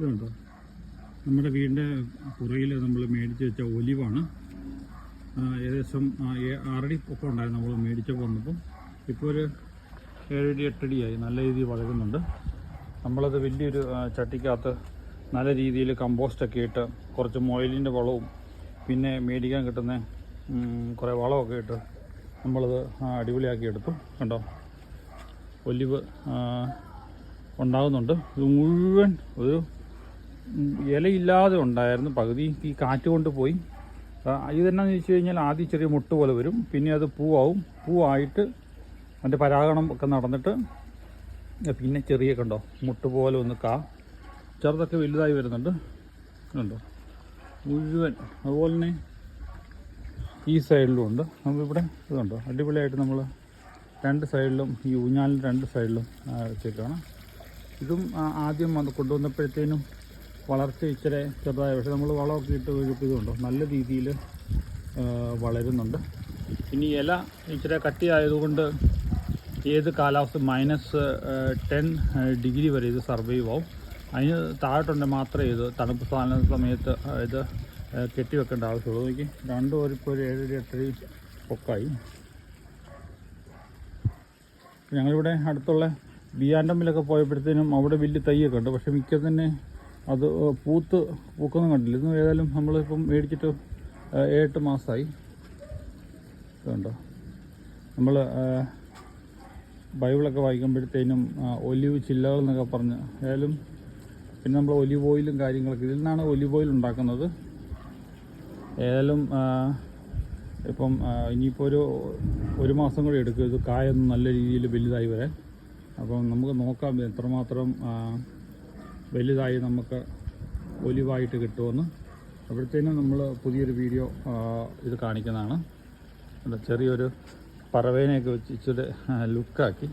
ഇതുണ്ടോ? നമ്മുടെ വീടിന്റെ പുറയിൽ നമ്മൾ മേടിച്ച് വെച്ച ഒലിവാണ്. ഏകദേശം ആറടി പൊക്കം ഉണ്ടായിരുന്നു നമ്മൾ മേടിച്ചപ്പോൾ വന്നപ്പം. ഇപ്പോൾ ഒരു ഏഴടി എട്ടടിയായി. നല്ല രീതിയിൽ വളരുന്നുണ്ട്. നമ്മളത് വലിയൊരു ചട്ടിക്കകത്ത് നല്ല രീതിയിൽ കമ്പോസ്റ്റൊക്കെ ഇട്ട് കുറച്ച് മൊയിലിന്റെ വളവും പിന്നെ മേടിക്കാൻ കിട്ടുന്ന കുറേ വളമൊക്കെ ഇട്ട് നമ്മളത് അടിപൊളിയാക്കി എടുത്തു. കണ്ടോ? ഒലിവ് ഉണ്ടാകുന്നുണ്ട് ഇത് മുഴുവൻ ഒരു ഇലയില്ലാതെ ഉണ്ടായിരുന്നു. പകുതി ഈ കാറ്റ് കൊണ്ട് പോയി. ഇതെന്നാന്ന് ചോദിച്ചു കഴിഞ്ഞാൽ ആദ്യം ചെറിയ മുട്ട് പോലെ വരും. പിന്നെ അത് പൂവാവും. പൂവായിട്ട് അതിന്റെ പരാഗണം ഒക്കെ നടന്നിട്ട് പിന്നെ ചെറിയ കണ്ടോ മുട്ട് പോലെ ഒന്ന് കാ. ചെറുതൊക്കെ വലുതായി വരുന്നുണ്ട്. കണ്ടോ? മുഴുവൻ. അതുപോലെ തന്നെ ഈ സൈഡിലും ഉണ്ട്. നമ്മളിവിടെ ഇതുണ്ടോ അടിപൊളിയായിട്ട് നമ്മൾ രണ്ട് സൈഡിലും ഈ ഊഞ്ഞാലിന്റെ രണ്ട് സൈഡിലും ആ, വെച്ചേക്കാണ്. ഇതും ആദ്യം വന്ന് കൊണ്ടുവന്നപ്പോഴത്തേനും വളർച്ച ഇച്ചിരി ചെറുതായ. പക്ഷേ നമ്മൾ വളമൊക്കെ ഇട്ട് ഒഴുപ്പിയതുണ്ടോ നല്ല രീതിയിൽ വളരുന്നുണ്ട്. ഇനി ഇല ഇച്ചിരി കട്ടിയായതുകൊണ്ട് ഏത് കാലാവസ്ഥ മൈനസ് ടെൻ ഡിഗ്രി വരെ ഇത് സർവൈവ് ആവും. അതിന് താഴോട്ടുണ്ട് മാത്രമേ ഇത് തണുപ്പ് സാധന സമയത്ത് ഇത് കെട്ടി കെട്ടിവെക്കേണ്ട ആവശ്യമുള്ളൂ. എനിക്ക് രണ്ട് ഒരു ഇപ്പോൾ ഒരു ഏഴര എട്ടരയും പൊക്കായി. ഞങ്ങളിവിടെ അടുത്തുള്ള ബിയാൻഡമ്മിലൊക്കെ പോയപ്പോഴത്തേനും അവിടെ വലിയ തൈയൊക്കെ ഉണ്ട്. പക്ഷേ മിക്ക തന്നെ അത് പൂത്ത് പൂക്കൊന്നും കണ്ടില്ല. ഇന്ന് ഏതായാലും നമ്മളിപ്പം മേടിച്ചിട്ട് ഏഴെട്ട് മാസമായി കണ്ടോ നമ്മൾ ബൈബിളൊക്കെ വായിക്കുമ്പോഴത്തേനും ഒലിവ് ചില്ലകൾ എന്നൊക്കെ പറഞ്ഞ് ഏതായാലും പിന്നെ നമ്മൾ ഒലിവ് ഓയിലും കാര്യങ്ങളൊക്കെ ഇതിൽ നിന്നാണ് ഒലിവ് ഓയിൽ ഉണ്ടാക്കുന്നത്. ഏതായാലും ഇപ്പം ഇനിയിപ്പോൾ ഒരു ഒരു മാസം കൂടി എടുക്കും. ഇത് കായൊന്നും നല്ല രീതിയിൽ വലുതായി വരാൻ. അപ്പം നമുക്ക് നോക്കാം എത്രമാത്രം വലുതായി നമുക്ക് ഒലിവായിട്ട് കിട്ടുമെന്ന്. അപ്പോഴത്തേനും നമ്മൾ പുതിയൊരു വീഡിയോ ഇത് കാണിക്കുന്നതാണ്. ചെറിയൊരു പറവേനെയൊക്കെ വെച്ച് ഇച്ചിരി ലുക്കാക്കി.